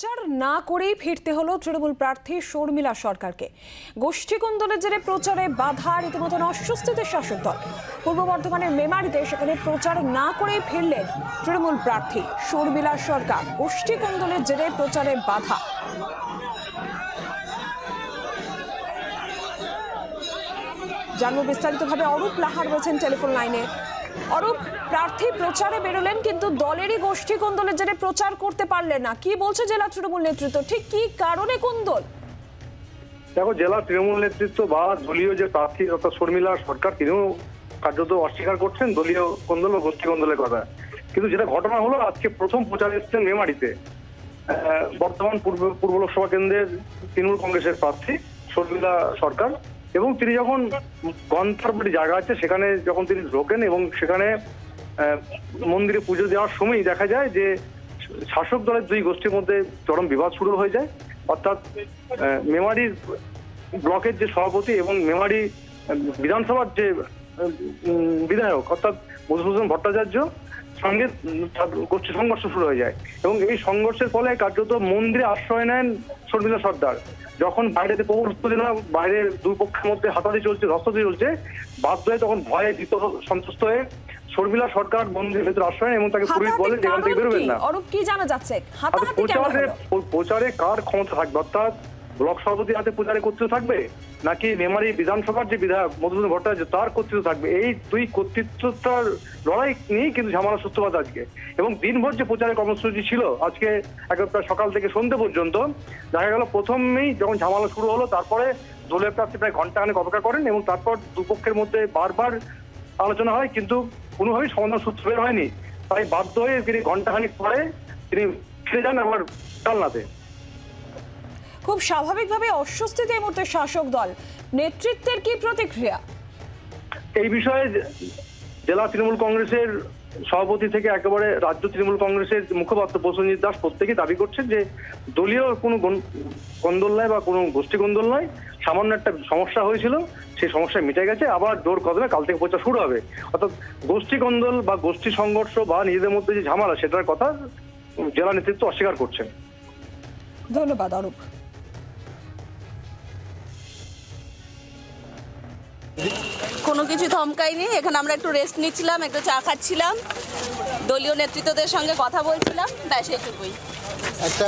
প্রচার না করেই ফিরতে হলো তৃণমূল প্রার্থী শর্মিলা সরকারকে। গোষ্ঠী কোন্দলের জেরে প্রচারে বাধা, রীতিমতন অস্বস্তিতে শাসক দল। পূর্ব বর্ধমানের মেমারিতে সেখানে প্রচার না করেই ফিরলেন তৃণমূল প্রার্থী শর্মিলা সরকার। গোষ্ঠী কোন্দলের জেরে প্রচারে বাধা। জানব বিস্তারিতভাবে অরূপ লাহার রয়েছেন টেলিফোন লাইনে। অরূপ, প্রার্থী প্রচারে বেরোলেন, কিন্তু দলেরই গোষ্ঠী কোন্দলের জেরে প্রচার করতে পারলেন না। কি বলছে জেলা তৃণমূল নেতৃত্ব? ঠিক কি কারণে কোন্দল? দেখো, জেলা তৃণমূল নেতৃত্ব বা দলীয় যে প্রার্থী অর্থাৎ শর্মিলা সরকার, তিনিও কার্যত অস্বীকার করছেন দলীয় কন্দল ও গোষ্ঠী কন্দলের কথা। কিন্তু যেটা ঘটনা হলো, আজকে প্রথম প্রচার এসছেন মেমারিতে। বর্তমান পূর্ব পূর্ব লোকসভা কেন্দ্রের তৃণমূল কংগ্রেসের প্রার্থী শর্মিলা সরকার। এবং তিনি যখন গন্থার বলে জায়গা আছে, সেখানে যখন তিনি ঢোকেন এবং সেখানে মন্দিরে পুজো দেওয়ার সময়ই দেখা যায় যে শাসক দলের দুই গোষ্ঠীর মধ্যে চরম বিবাদ শুরু হয়ে যায়। অর্থাৎ মেমারির ব্লকের যে সভাপতি এবং মেমারি বিধানসভার যে বিধায়ক, অর্থাৎ মধুসূদন ভট্টাচার্য সঙ্গে গোষ্ঠী সংঘর্ষ শুরু হয়ে যায়। এবং এই সংঘর্ষের ফলে কার্যত মন্দিরে আশ্রয় নেন শর্মিলা সর্দার। যখন বাইরেতে প্রবল উত্তেজনা বাইরের দুই পক্ষের মধ্যে হাতাহাতি চলছে ধস্তাধি চলছে বাধ্য হয়ে তখন ভয়ে ভীত সন্তুষ্ট হয়ে শর্মিলা সরকার মন্দিরের ভেতরে আশ্রয় এবং তাকে পুলিশ বলে যেখান থেকে বেরোবেন না। কি জানা যাচ্ছে? আচ্ছা, প্রচারে প্রচারে কার ক্ষমতা থাকবে? অর্থাৎ ব্লক সভাপতি হাতে প্রচারে কর্তৃত্ব থাকবে? নাকি মেমারি বিধানসভার যে বিধায়ক মধুসূদন ভট্টাচার্য, তার কর্তৃত্ব থাকবে? এই দুই কর্তৃত্বটার লড়াই নিয়েই কিন্তু ঝামেলা সূত্রপাত আজকে। এবং দিনভর যে প্রচারের কর্মসূচি ছিল, আজকে একেবারে সকাল থেকে সন্ধ্যে পর্যন্ত, দেখা গেল প্রথমেই যখন ঝামেলা শুরু হলো, তারপরে দলের প্রার্থী প্রায় ঘন্টাখানেক অপেক্ষা করেন এবং তারপর দুপক্ষের মধ্যে বারবার আলোচনা হয়, কিন্তু কোনোভাবেই সমাধান সূত্র বের হয়নি। তাই বাধ্য হয়ে তিনি ঘন্টাখানিক পরে তিনি ফিরে যান আবার কালনাতে খুব স্বাভাবিকভাবে অস্বস্তিতে এই মুহূর্তে শাসক দল। নেতৃত্বের কি প্রতিক্রিয়া? এই বিষয়ে জেলা তৃণমূল কংগ্রেসের সভাপতি থেকে একেবারে রাজ্য তৃণমূল কংগ্রেসের মুখপাত্র প্রসেনজিৎ দাস প্রত্যেকেই দাবি করছেন যে দলীয় কোনো গন- গন্ডল নয় বা কোনো গোষ্ঠী গন্ডল নয় সামান্য একটা সমস্যা হয়েছিল সেই সমস্যা মিটে গেছে আবার জোর কদমে কাল থেকে প্রচার শুরু হবে। অর্থাৎ গোষ্ঠী গন্ডল বা গোষ্ঠী সংঘর্ষ বা নিজেদের মধ্যে যে ঝামেলা সেটার কথা জেলা নেতৃত্ব অস্বীকার করছেন। ধন্যবাদ অরূপ। কোনো কিছু ধমকাইনি এখানে আমরা একটু রেস্ট নিচ্ছিলাম একটু চা খাচ্ছিলাম। দলীয় নেতৃত্বদের সঙ্গে কথা বলছিলাম ব্যাস এইটুকুই। একটা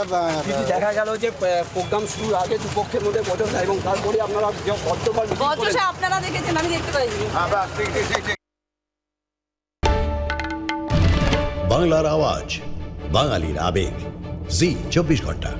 দেখা গেল যে প্রোগ্রাম শুরুর আগে দুপক্ষের মধ্যে বচসা এবং তারপরে আপনারা বচসা আপনারা দেখেছেন আমি দেখতে পাইনি। বাংলার আওয়াজ বাঙালির আবেগ। জি চব্বিশ ঘণ্টা।